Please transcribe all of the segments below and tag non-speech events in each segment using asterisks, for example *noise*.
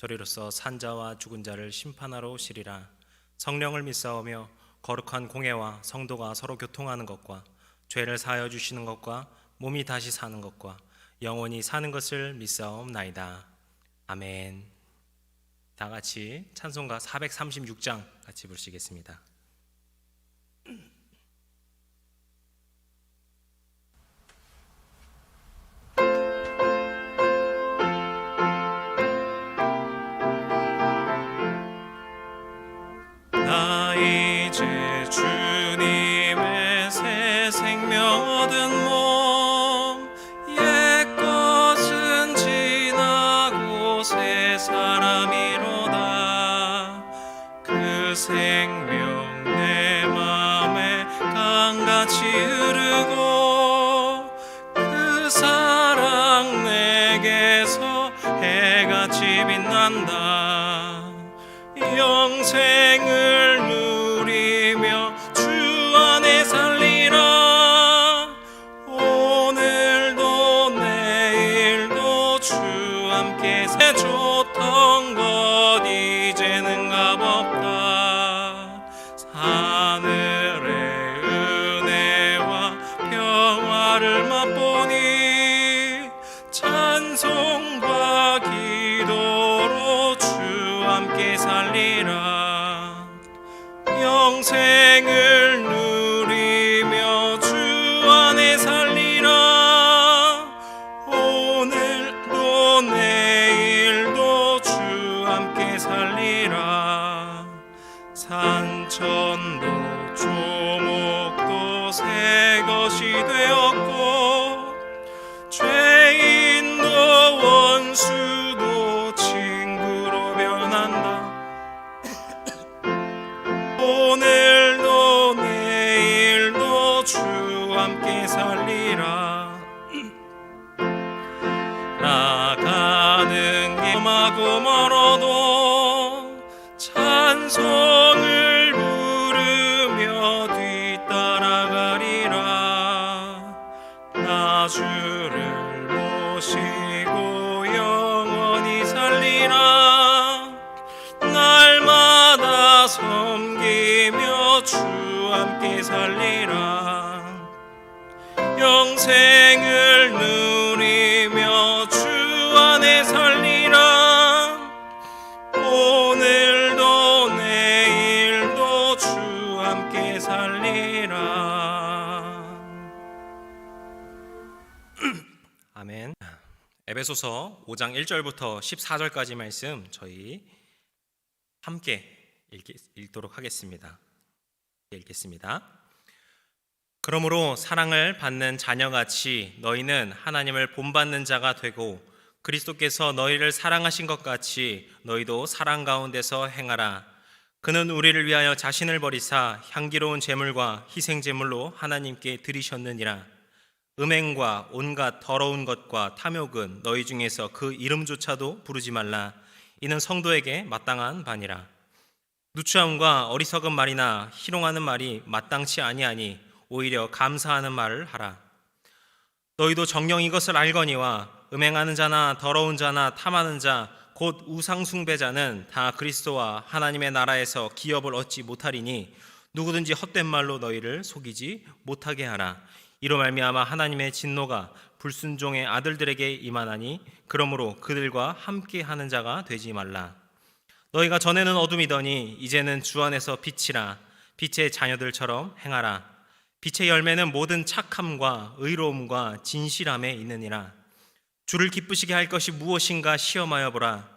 저리로서 산자와 죽은 자를 심판하러 오시리라. 성령을 믿사오며 거룩한 공예와 성도가 서로 교통하는 것과 죄를 사하여 주시는 것과 몸이 다시 사는 것과 영원히 사는 것을 믿사옵나이다. 아멘. 다 같이 찬송가 436장 같이 부르시겠습니다 영생 주를 모시고 영원히 살리라. 날마다 섬기며 주 함께 살리라. 영생 에베소서 5장 1절부터 14절까지 말씀 저희 함께 읽기, 읽도록 하겠습니다 읽겠습니다 그러므로 사랑을 받는 자녀같이 너희는 하나님을 본받는 자가 되고 그리스도께서 너희를 사랑하신 것 같이 너희도 사랑 가운데서 행하라. 그는 우리를 위하여 자신을 버리사 향기로운 제물과 희생 제물로 하나님께 드리셨느니라. 음행과 온갖 더러운 것과 탐욕은 너희 중에서 그 이름조차도 부르지 말라. 이는 성도에게 마땅한 바니라. 누추함과 어리석은 말이나 희롱하는 말이 마땅치 아니하니 오히려 감사하는 말을 하라. 너희도 정령 이것을 알거니와 음행하는 자나 더러운 자나 탐하는 자 곧 우상 숭배자는 다 그리스도와 하나님의 나라에서 기업을 얻지 못하리니 누구든지 헛된 말로 너희를 속이지 못하게 하라. 이로 말미암아 하나님의 진노가 불순종의 아들들에게 임하나니 그러므로 그들과 함께 하는 자가 되지 말라. 너희가 전에는 어둠이더니 이제는 주 안에서 빛이라 빛의 자녀들처럼 행하라. 빛의 열매는 모든 착함과 의로움과 진실함에 있느니라. 주를 기쁘시게 할 것이 무엇인가 시험하여 보라.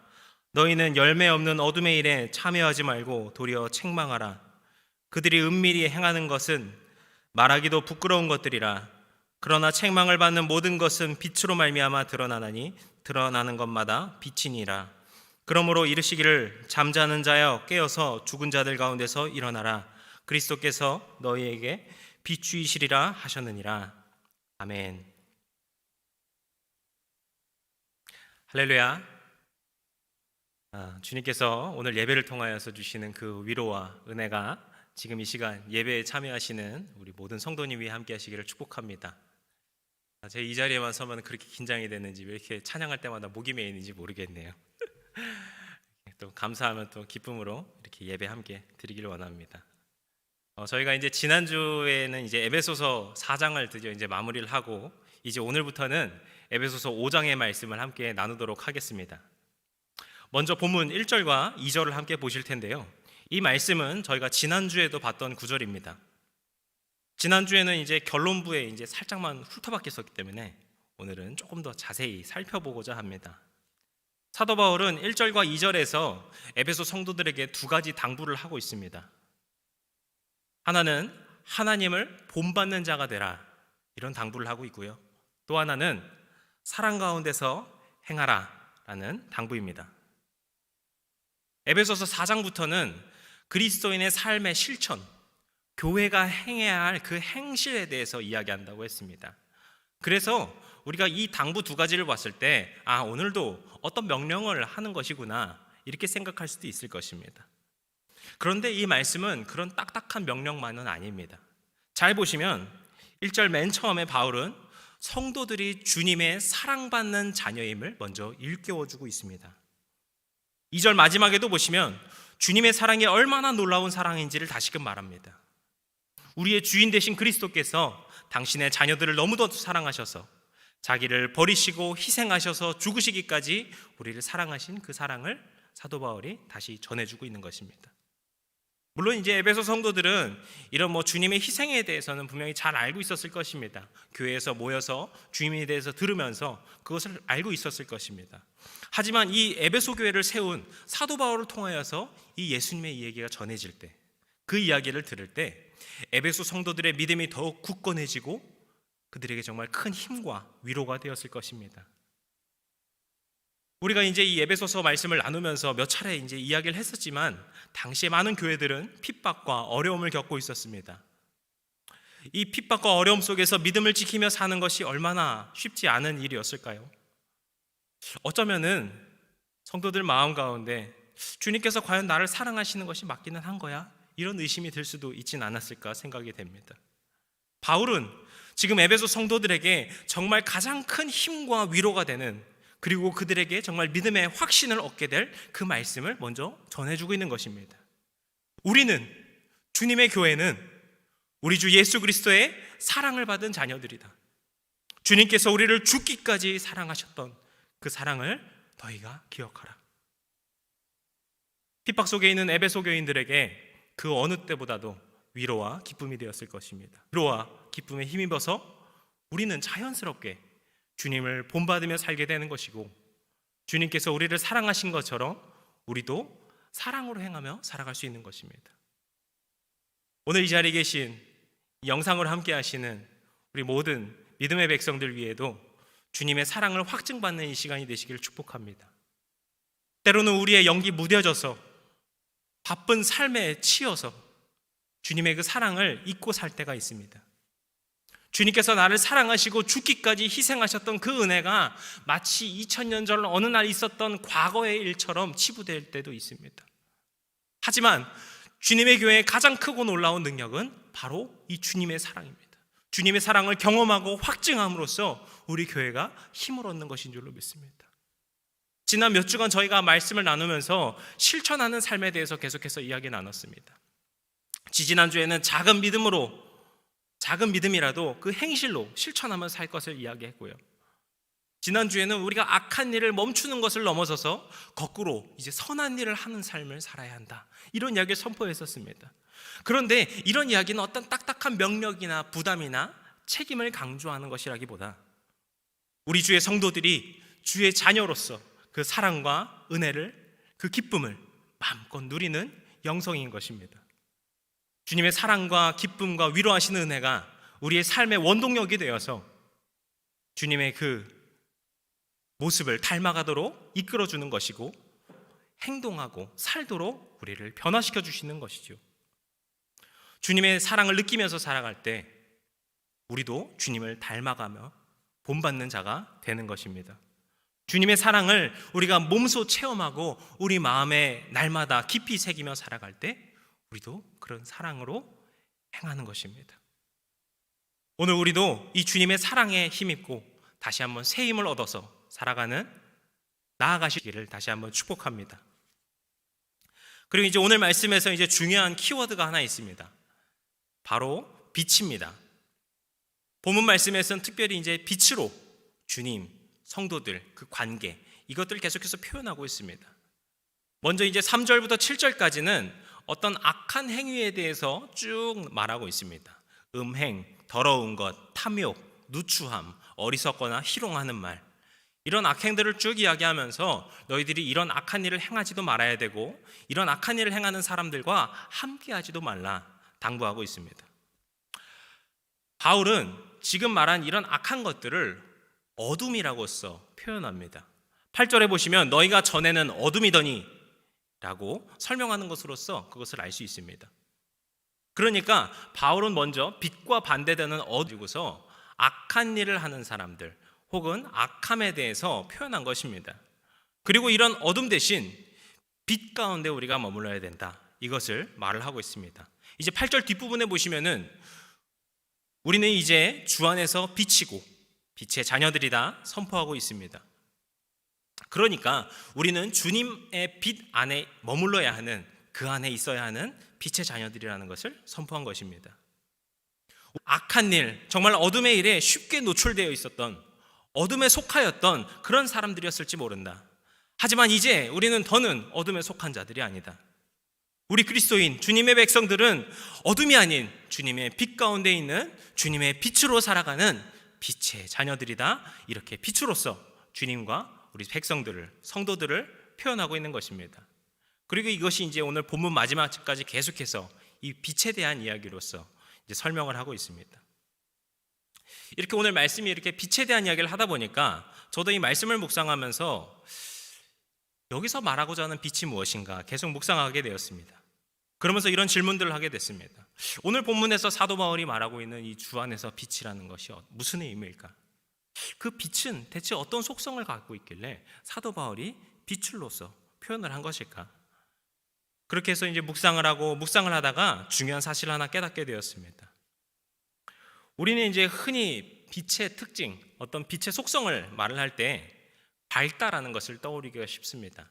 너희는 열매 없는 어둠의 일에 참여하지 말고 도리어 책망하라. 그들이 은밀히 행하는 것은 말하기도 부끄러운 것들이라. 그러나 책망을 받는 모든 것은 빛으로 말미암아 드러나나니 드러나는 것마다 빛이니라. 그러므로 이르시기를 잠자는 자여 깨어서 죽은 자들 가운데서 일어나라 그리스도께서 너희에게 비추이시리라 하셨느니라 아멘 할렐루야 아, 주님께서 오늘 예배를 통하여서 주시는 그 위로와 은혜가 지금 이 시간 예배에 참여하시는 우리 모든 성도님이 함께 하시기를 축복합니다. 아, 제이 자리에만 서면 그렇게 긴장이 되는지 왜 이렇게 찬양할 때마다 목이 메이는지 모르겠네요. *laughs* 또 감사하면 또 기쁨으로 이렇게 예배 함께 드리기를 원합니다. 어, 저희가 이제 지난 주에는 이제 에베소서 4장을 드디어 이제 마무리를 하고 이제 오늘부터는 에베소서 5장의 말씀을 함께 나누도록 하겠습니다. 먼저 본문 1절과 2절을 함께 보실 텐데요. 이 말씀은 저희가 지난주에도 봤던 구절입니다. 지난주에는 이제 결론부에 이제 살짝만 훑어박혀 있었기 때문에 오늘은 조금 더 자세히 살펴보고자 합니다. 사도 바울은 1절과 2절에서 에베소 성도들에게 두 가지 당부를 하고 있습니다. 하나는 하나님을 본받는 자가 되라. 이런 당부를 하고 있고요. 또 하나는 사랑 가운데서 행하라. 라는 당부입니다. 에베소서 4장부터는 그리스도인의 삶의 실천, 교회가 행해야 할 그 행실에 대해서 이야기한다고 했습니다. 그래서 우리가 이 당부 두 가지를 봤을 때, 아, 오늘도 어떤 명령을 하는 것이구나, 이렇게 생각할 수도 있을 것입니다. 그런데 이 말씀은 그런 딱딱한 명령만은 아닙니다. 잘 보시면 1절 맨 처음에 바울은 성도들이 주님의 사랑받는 자녀임을 먼저 일깨워주고 있습니다. 2절 마지막에도 보시면 주님의 사랑이 얼마나 놀라운 사랑인지를 다시금 말합니다. 우리의 주인 되신 그리스도께서 당신의 자녀들을 너무도 사랑하셔서 자기를 버리시고 희생하셔서 죽으시기까지 우리를 사랑하신 그 사랑을 사도 바울이 다시 전해주고 있는 것입니다. 물론 이제 에베소 성도들은 이런 뭐 주님의 희생에 대해서는 분명히 잘 알고 있었을 것입니다. 교회에서 모여서 주님에 대해서 들으면서 그것을 알고 있었을 것입니다. 하지만 이 에베소 교회를 세운 사도 바울을 통하여서 이 예수님의 이야기가 전해질 때, 그 이야기를 들을 때 에베소 성도들의 믿음이 더욱 굳건해지고 그들에게 정말 큰 힘과 위로가 되었을 것입니다. 우리가 이제 이 에베소서 말씀을 나누면서 몇 차례 이제 이야기를 했었지만 당시에 많은 교회들은 핍박과 어려움을 겪고 있었습니다. 이 핍박과 어려움 속에서 믿음을 지키며 사는 것이 얼마나 쉽지 않은 일이었을까요? 어쩌면은 성도들 마음 가운데 주님께서 과연 나를 사랑하시는 것이 맞기는 한 거야? 이런 의심이 들 수도 있진 않았을까 생각이 됩니다. 바울은 지금 에베소 성도들에게 정말 가장 큰 힘과 위로가 되는 그리고 그들에게 정말 믿음의 확신을 얻게 될 그 말씀을 먼저 전해주고 있는 것입니다. 우리는 주님의 교회는 우리 주 예수 그리스도의 사랑을 받은 자녀들이다. 주님께서 우리를 죽기까지 사랑하셨던 그 사랑을 너희가 기억하라. 핍박 속에 있는 에베소 교인들에게 그 어느 때보다도 위로와 기쁨이 되었을 것입니다. 위로와 기쁨에 힘입어서 우리는 자연스럽게 주님을 본받으며 살게 되는 것이고 주님께서 우리를 사랑하신 것처럼 우리도 사랑으로 행하며 살아갈 수 있는 것입니다. 오늘 이 자리에 계신 영상으로 함께 하시는 우리 모든 믿음의 백성들 위에도 주님의 사랑을 확증받는 이 시간이 되시기를 축복합니다. 때로는 우리의 영기 무뎌져서 바쁜 삶에 치여서 주님의 그 사랑을 잊고 살 때가 있습니다. 주님께서 나를 사랑하시고 죽기까지 희생하셨던 그 은혜가 마치 2000년 전 어느 날 있었던 과거의 일처럼 치부될 때도 있습니다. 하지만 주님의 교회의 가장 크고 놀라운 능력은 바로 이 주님의 사랑입니다. 주님의 사랑을 경험하고 확증함으로써 우리 교회가 힘을 얻는 것인 줄로 믿습니다. 지난 몇 주간 저희가 말씀을 나누면서 실천하는 삶에 대해서 계속해서 이야기 나눴습니다. 지지난주에는 작은 믿음으로 작은 믿음이라도 그 행실로 실천하며 살 것을 이야기했고요. 지난주에는 우리가 악한 일을 멈추는 것을 넘어서서 거꾸로 이제 선한 일을 하는 삶을 살아야 한다. 이런 이야기를 선포했었습니다. 그런데 이런 이야기는 어떤 딱딱한 명령이나 부담이나 책임을 강조하는 것이라기보다 우리 주의 성도들이 주의 자녀로서 그 사랑과 은혜를 그 기쁨을 마음껏 누리는 영성인 것입니다. 주님의 사랑과 기쁨과 위로하시는 은혜가 우리의 삶의 원동력이 되어서 주님의 그 모습을 닮아가도록 이끌어 주는 것이고 행동하고 살도록 우리를 변화시켜 주시는 것이죠. 주님의 사랑을 느끼면서 살아갈 때 우리도 주님을 닮아가며 본받는 자가 되는 것입니다. 주님의 사랑을 우리가 몸소 체험하고 우리 마음에 날마다 깊이 새기며 살아갈 때 우리도 그런 사랑으로 행하는 것입니다. 오늘 우리도 이 주님의 사랑에 힘입고 다시 한번 새 힘을 얻어서 살아가는 나아가시기를 다시 한번 축복합니다. 그리고 이제 오늘 말씀에서 이제 중요한 키워드가 하나 있습니다. 바로 빛입니다. 본문 말씀에서는 특별히 이제 빛으로 주님, 성도들 그 관계 이것들을 계속해서 표현하고 있습니다. 먼저 이제 3절부터 7절까지는 어떤 악한 행위에 대해서 쭉 말하고 있습니다. 음행, 더러운 것, 탐욕, 누추함, 어리석거나 희롱하는 말. 이런 악행들을 쭉 이야기하면서 너희들이 이런 악한 일을 행하지도 말아야 되고 이런 악한 일을 행하는 사람들과 함께하지도 말라 당부하고 있습니다. 바울은 지금 말한 이런 악한 것들을 어둠이라고 써 표현합니다. 8절에 보시면 너희가 전에는 어둠이더니 라고 설명하는 것으로서 그것을 알 수 있습니다. 그러니까 바울은 먼저 빛과 반대되는 어두고서 악한 일을 하는 사람들 혹은 악함에 대해서 표현한 것입니다. 그리고 이런 어둠 대신 빛 가운데 우리가 머물러야 된다. 이것을 말을 하고 있습니다. 이제 8절 뒷부분에 보시면은 우리는 이제 주 안에서 빛이고 빛의 자녀들이다 선포하고 있습니다. 그러니까 우리는 주님의 빛 안에 머물러야 하는 그 안에 있어야 하는 빛의 자녀들이라는 것을 선포한 것입니다. 악한 일, 정말 어둠의 일에 쉽게 노출되어 있었던 어둠에 속하였던 그런 사람들이었을지 모른다. 하지만 이제 우리는 더는 어둠에 속한 자들이 아니다. 우리 그리스도인 주님의 백성들은 어둠이 아닌 주님의 빛 가운데 있는 주님의 빛으로 살아가는 빛의 자녀들이다. 이렇게 빛으로서 주님과 우리 백성들을 성도들을 표현하고 있는 것입니다. 그리고 이것이 이제 오늘 본문 마지막까지 계속해서 이 빛에 대한 이야기로서 이제 설명을 하고 있습니다. 이렇게 오늘 말씀이 이렇게 빛에 대한 이야기를 하다 보니까 저도 이 말씀을 묵상하면서 여기서 말하고자 하는 빛이 무엇인가 계속 묵상하게 되었습니다. 그러면서 이런 질문들을 하게 됐습니다. 오늘 본문에서 사도 바울이 말하고 있는 이 주 안에서 빛이라는 것이 무슨 의미일까? 그 빛은 대체 어떤 속성을 갖고 있길래 사도 바울이 빛을로서 표현을 한 것일까? 그렇게 해서 이제 묵상을 하고 묵상을 하다가 중요한 사실 하나 깨닫게 되었습니다. 우리는 이제 흔히 빛의 특징, 어떤 빛의 속성을 말을 할 때 밝다라는 것을 떠올리기가 쉽습니다.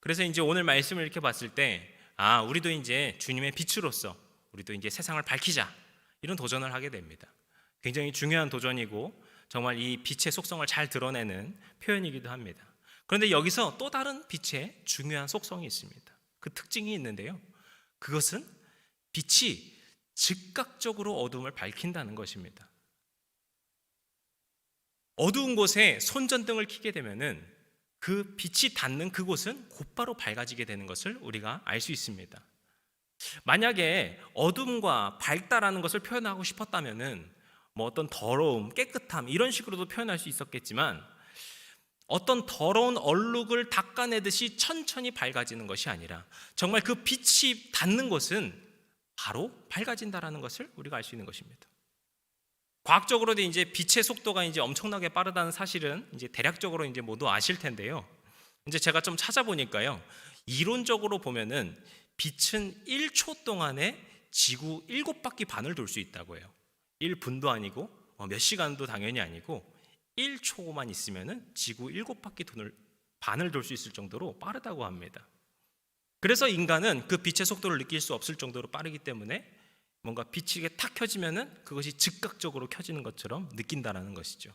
그래서 이제 오늘 말씀을 이렇게 봤을 때 아, 우리도 이제 주님의 빛으로서 우리도 이제 세상을 밝히자. 이런 도전을 하게 됩니다. 굉장히 중요한 도전이고 정말 이 빛의 속성을 잘 드러내는 표현이기도 합니다. 그런데 여기서 또 다른 빛의 중요한 속성이 있습니다. 그 특징이 있는데요. 그것은 빛이 즉각적으로 어둠을 밝힌다는 것입니다. 어두운 곳에 손전등을 켜게 되면은 그 빛이 닿는 그곳은 곧바로 밝아지게 되는 것을 우리가 알 수 있습니다. 만약에 어둠과 밝다라는 것을 표현하고 싶었다면은 뭐 어떤 더러움, 깨끗함 이런 식으로도 표현할 수 있었겠지만 어떤 더러운 얼룩을 닦아내듯이 천천히 밝아지는 것이 아니라 정말 그 빛이 닿는 곳은 바로 밝아진다라는 것을 우리가 알 수 있는 것입니다. 과학적으로도 이제 빛의 속도가 이제 엄청나게 빠르다는 사실은 이제 대략적으로 이제 모두 아실 텐데요. 이제 제가 좀 찾아보니까요. 이론적으로 보면은 빛은 1초 동안에 지구 7바퀴 반을 돌 수 있다고 해요. 1분도 아니고 어, 몇 시간도 당연히 아니고 1초만 있으면은 지구 7바퀴 돈을 반을 돌 수 있을 정도로 빠르다고 합니다. 그래서 인간은 그 빛의 속도를 느낄 수 없을 정도로 빠르기 때문에 뭔가 빛이 탁 켜지면은 그것이 즉각적으로 켜지는 것처럼 느낀다라는 것이죠.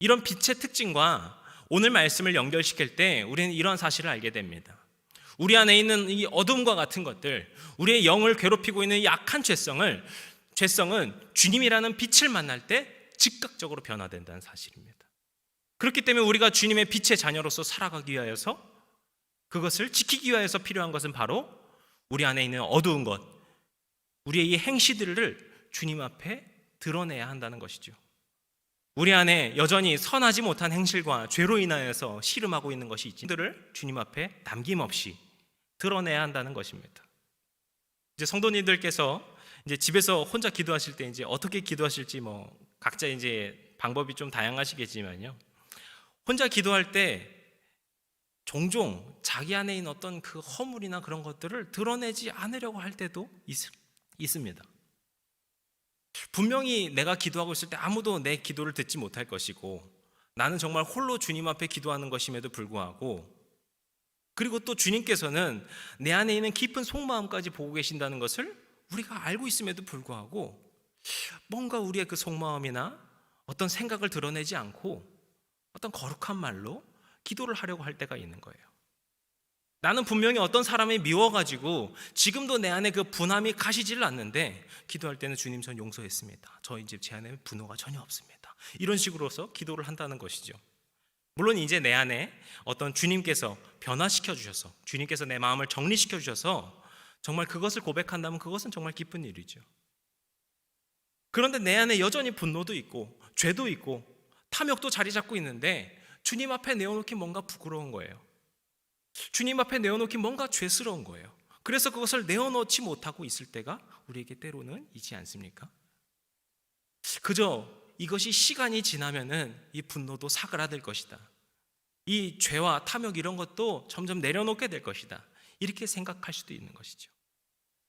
이런 빛의 특징과 오늘 말씀을 연결시킬 때 우리는 이런 사실을 알게 됩니다. 우리 안에 있는 이 어둠과 같은 것들, 우리의 영을 괴롭히고 있는 이 악한 죄성을 죄성은 주님이라는 빛을 만날 때 즉각적으로 변화된다는 사실입니다. 그렇기 때문에 우리가 주님의 빛의 자녀로서 살아가기 위하여서 그것을 지키기 위하여서 필요한 것은 바로 우리 안에 있는 어두운 것, 우리의 이 행시들을 주님 앞에 드러내야 한다는 것이죠. 우리 안에 여전히 선하지 못한 행실과 죄로 인하여서 씨름하고 있는 것이 있지. 들을 주님 앞에 남김없이 드러내야 한다는 것입니다. 이제 성도님들께서 이제 집에서 혼자 기도하실 때 이제 어떻게 기도하실지 뭐 각자 이제 방법이 좀 다양하시겠지만요. 혼자 기도할 때 종종 자기 안에 있는 어떤 그 허물이나 그런 것들을 드러내지 않으려고 할 때도 있, 있습니다. 분명히 내가 기도하고 있을 때 아무도 내 기도를 듣지 못할 것이고 나는 정말 홀로 주님 앞에 기도하는 것임에도 불구하고 그리고 또 주님께서는 내 안에 있는 깊은 속마음까지 보고 계신다는 것을 우리가 알고 있음에도 불구하고 뭔가 우리의 그 속마음이나 어떤 생각을 드러내지 않고 어떤 거룩한 말로 기도를 하려고 할 때가 있는 거예요. 나는 분명히 어떤 사람이 미워가지고 지금도 내 안에 그 분함이 가시지를 않는데 기도할 때는 주님 전 용서했습니다. 저 이제 제 안에 분노가 전혀 없습니다. 이런 식으로서 기도를 한다는 것이죠. 물론 이제 내 안에 어떤 주님께서 변화시켜 주셔서 주님께서 내 마음을 정리시켜 주셔서 정말 그것을 고백한다면 그것은 정말 기쁜 일이죠. 그런데 내 안에 여전히 분노도 있고 죄도 있고 탐욕도 자리 잡고 있는데 주님 앞에 내어놓기 뭔가 부끄러운 거예요. 주님 앞에 내어놓기 뭔가 죄스러운 거예요. 그래서 그것을 내어놓지 못하고 있을 때가 우리에게 때로는 있지 않습니까? 그저 이것이 시간이 지나면은 이 분노도 사그라들 것이다. 이 죄와 탐욕 이런 것도 점점 내려놓게 될 것이다. 이렇게 생각할 수도 있는 것이죠.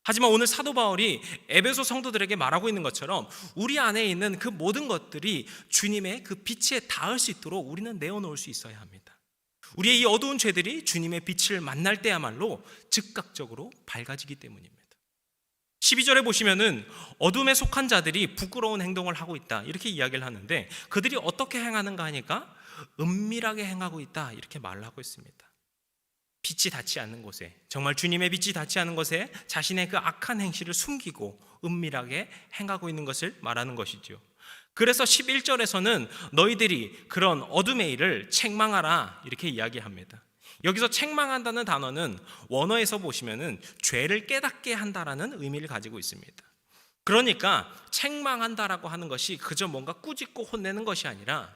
하지만 오늘 사도 바울이 에베소 성도들에게 말하고 있는 것처럼 우리 안에 있는 그 모든 것들이 주님의 그 빛에 닿을 수 있도록 우리는 내어놓을 수 있어야 합니다. 우리의 이 어두운 죄들이 주님의 빛을 만날 때야말로 즉각적으로 밝아지기 때문입니다. 12절에 보시면은 어둠에 속한 자들이 부끄러운 행동을 하고 있다. 이렇게 이야기를 하는데 그들이 어떻게 행하는가 하니까 은밀하게 행하고 있다. 이렇게 말을 하고 있습니다. 빛이 닿지 않는 곳에 정말 주님의 빛이 닿지 않은 곳에 자신의 그 악한 행실을 숨기고 은밀하게 행하고 있는 것을 말하는 것이죠. 그래서 11절에서는 너희들이 그런 어둠의 일을 책망하라 이렇게 이야기합니다. 여기서 책망한다는 단어는 원어에서 보시면은 죄를 깨닫게 한다라는 의미를 가지고 있습니다. 그러니까 책망한다라고 하는 것이 그저 뭔가 꾸짖고 혼내는 것이 아니라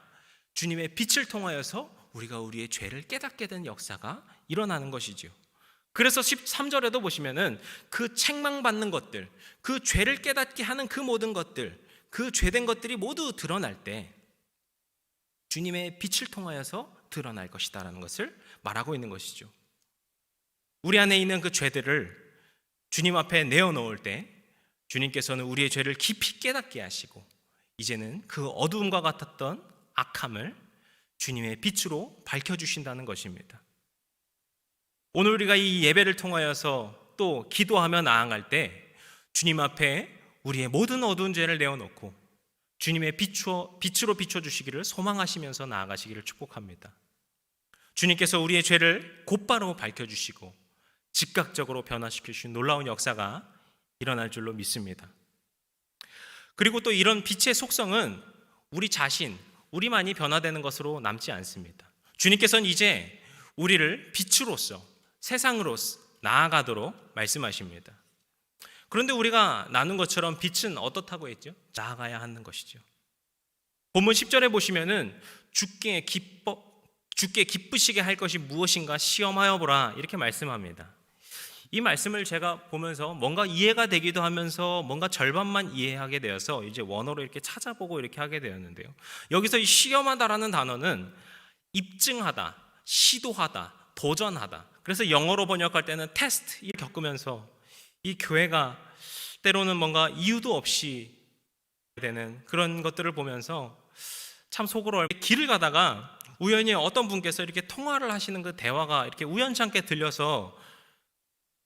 주님의 빛을 통하여서 우리가 우리의 죄를 깨닫게 된 역사가 일어나는 것이지요. 그래서 13절에도 보시면은 그 책망받는 것들, 그 죄를 깨닫게 하는 그 모든 것들, 그 죄된 것들이 모두 드러날 때 주님의 빛을 통하여서 드러날 것이다라는 것을 말하고 있는 것이죠. 우리 안에 있는 그 죄들을 주님 앞에 내어놓을 때 주님께서는 우리의 죄를 깊이 깨닫게 하시고 이제는 그 어두움과 같았던 악함을 주님의 빛으로 밝혀주신다는 것입니다. 오늘 우리가 이 예배를 통하여서 또 기도하며 나아갈 때 주님 앞에 우리의 모든 어두운 죄를 내어놓고 주님의 빛으로, 빛으로 비춰주시기를 소망하시면서 나아가시기를 축복합니다. 주님께서 우리의 죄를 곧바로 밝혀주시고 즉각적으로 변화시키신 놀라운 역사가 일어날 줄로 믿습니다. 그리고 또 이런 빛의 속성은 우리 자신, 우리만이 변화되는 것으로 남지 않습니다. 주님께서는 이제 우리를 빛으로서 세상으로 나아가도록 말씀하십니다. 그런데 우리가 나눈 것처럼 빛은 어떻다고 했죠? 나아가야 하는 것이죠. 본문 10절에 보시면은 주께 기뻐 주께 기쁘시게 할 것이 무엇인가 시험하여 보라 이렇게 말씀합니다. 이 말씀을 제가 보면서 뭔가 이해가 되기도 하면서 뭔가 절반만 이해하게 되어서 이제 원어로 이렇게 찾아보고 이렇게 하게 되었는데요. 여기서 이 시험하다라는 단어는 입증하다, 시도하다, 도전하다. 그래서 영어로 번역할 때는 테스트 겪으면서 이 교회가 때로는 뭔가 이유도 없이 되는 그런 것들을 보면서 참 속으로 길을 가다가 우연히 어떤 분께서 이렇게 통화를 하시는 그 대화가 이렇게 우연찮게 들려서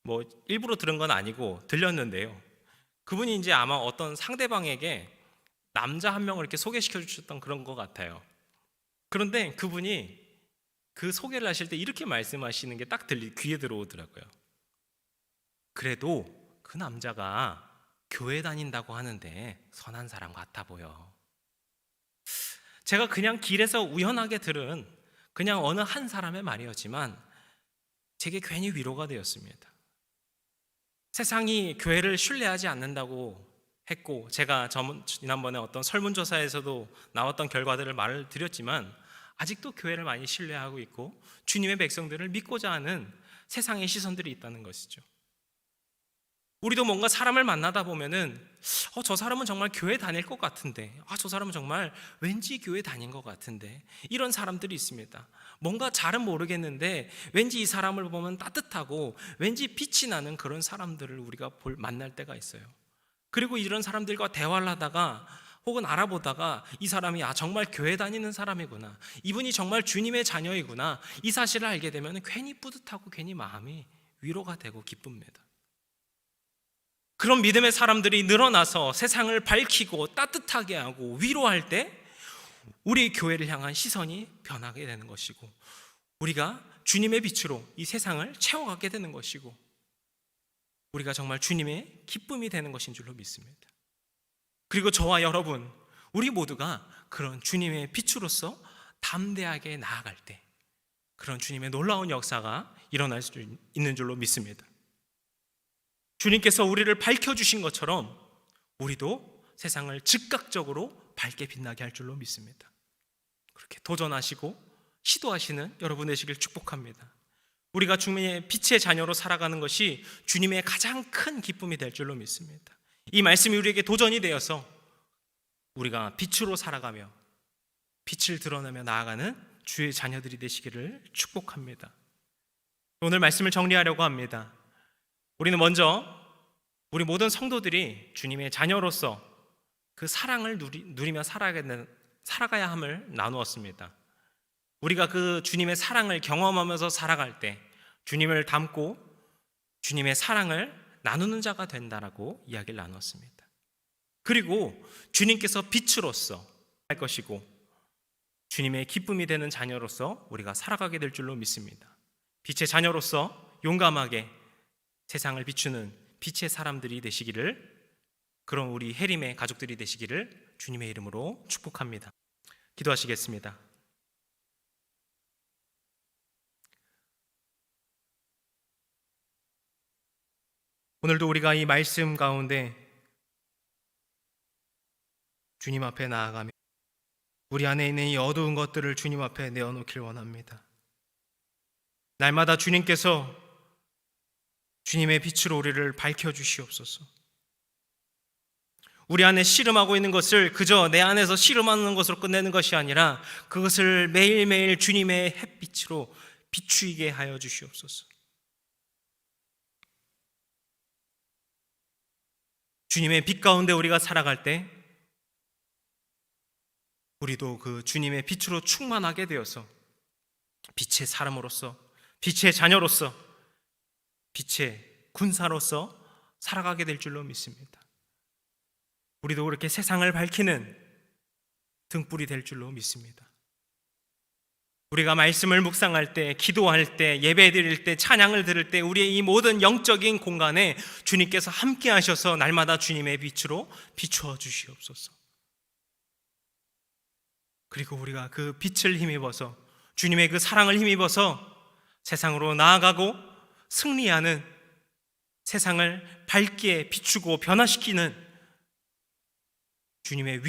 뭐 일부러 들은 건 아니고 들렸는데요. 그분이 이제 아마 어떤 상대방에게 남자 한 명을 이렇게 소개시켜 주셨던 그런 것 같아요. 그런데 그분이 그 소개를 하실 때 이렇게 말씀하시는 게 딱 들리 귀에 들어오더라고요. 그래도 그 남자가 교회 다닌다고 하는데 선한 사람 같아 보여. 제가 그냥 길에서 우연하게 들은 그냥 어느 한 사람의 말이었지만 제게 괜히 위로가 되었습니다. 세상이 교회를 신뢰하지 않는다고 했고 제가 전- 지난번에 어떤 설문조사에서도 나왔던 결과들을 말을 드렸지만 아직도 교회를 많이 신뢰하고 있고 주님의 백성들을 믿고자 하는 세상의 시선들이 있다는 것이죠. 우리도 뭔가 사람을 만나다 보면은 어, 저 사람은 정말 교회 다닐 것 같은데 아, 저 사람은 정말 왠지 교회 다닌 것 같은데 이런 사람들이 있습니다. 뭔가 잘은 모르겠는데 왠지 이 사람을 보면 따뜻하고 왠지 빛이 나는 그런 사람들을 우리가 볼, 만날 때가 있어요. 그리고 이런 사람들과 대화를 하다가 혹은 알아보다가 이 사람이 아 정말 교회 다니는 사람이구나. 이분이 정말 주님의 자녀이구나. 이 사실을 알게 되면 괜히 뿌듯하고 괜히 마음이 위로가 되고 기쁩니다. 그런 믿음의 사람들이 늘어나서 세상을 밝히고 따뜻하게 하고 위로할 때 우리 교회를 향한 시선이 변하게 되는 것이고 우리가 주님의 빛으로 이 세상을 채워가게 되는 것이고 우리가 정말 주님의 기쁨이 되는 것인 줄로 믿습니다. 그리고 저와 여러분, 우리 모두가 그런 주님의 빛으로서 담대하게 나아갈 때 그런 주님의 놀라운 역사가 일어날 수 있는 줄로 믿습니다. 주님께서 우리를 밝혀 주신 것처럼 우리도 세상을 즉각적으로 밝게 빛나게 할 줄로 믿습니다. 그렇게 도전하시고 시도하시는 여러분 되시길 축복합니다. 우리가 주님의 빛의 자녀로 살아가는 것이 주님의 가장 큰 기쁨이 될 줄로 믿습니다. 이 말씀이 우리에게 도전이 되어서 우리가 빛으로 살아가며 빛을 드러내며 나아가는 주의 자녀들이 되시기를 축복합니다. 오늘 말씀을 정리하려고 합니다. 우리는 먼저 우리 모든 성도들이 주님의 자녀로서 그 사랑을 누리, 누리 며 살아가야, 함을 나누었습니다. 우리가 그 주님의 사랑을 경험하면서 살아갈 때 주님을 닮고 주님의 사랑을 나누는 자가 된다라고 이야기를 나눴습니다. 그리고 주님께서 빛으로서 할 것이고 주님의 기쁨이 되는 자녀로서 우리가 살아가게 될 줄로 믿습니다. 빛의 자녀로서 용감하게 세상을 비추는 빛의 사람들이 되시기를 그런 우리 해림의 가족들이 되시기를 주님의 이름으로 축복합니다. 기도하시겠습니다. 오늘도 우리가 이 말씀 가운데 주님 앞에 나아가며 우리 안에 있는 이 어두운 것들을 주님 앞에 내어놓길 원합니다. 날마다 주님께서 주님의 빛으로 우리를 밝혀 주시옵소서. 우리 안에 씨름하고 있는 것을 그저 내 안에서 씨름하는 것으로 끝내는 것이 아니라 그것을 매일매일 주님의 햇빛으로 비추이게 하여 주시옵소서. 주님의 빛 가운데 우리가 살아갈 때 우리도 그 주님의 빛으로 충만하게 되어서 빛의 사람으로서 빛의 자녀로서 빛의 군사로서 살아가게 될 줄로 믿습니다. 우리도 그렇게 세상을 밝히는 등불이 될 줄로 믿습니다. 우리가 말씀을 묵상할 때, 기도할 때, 예배 드릴 때, 찬양을 들을 때, 우리의 이 모든 영적인 공간에 주님께서 함께 하셔서 날마다 주님의 빛으로 비추어 주시옵소서. 그리고 우리가 그 빛을 힘입어서 주님의 그 사랑을 힘입어서 세상으로 나아가고 승리하는 세상을 밝게 비추고 변화시키는 주님의 위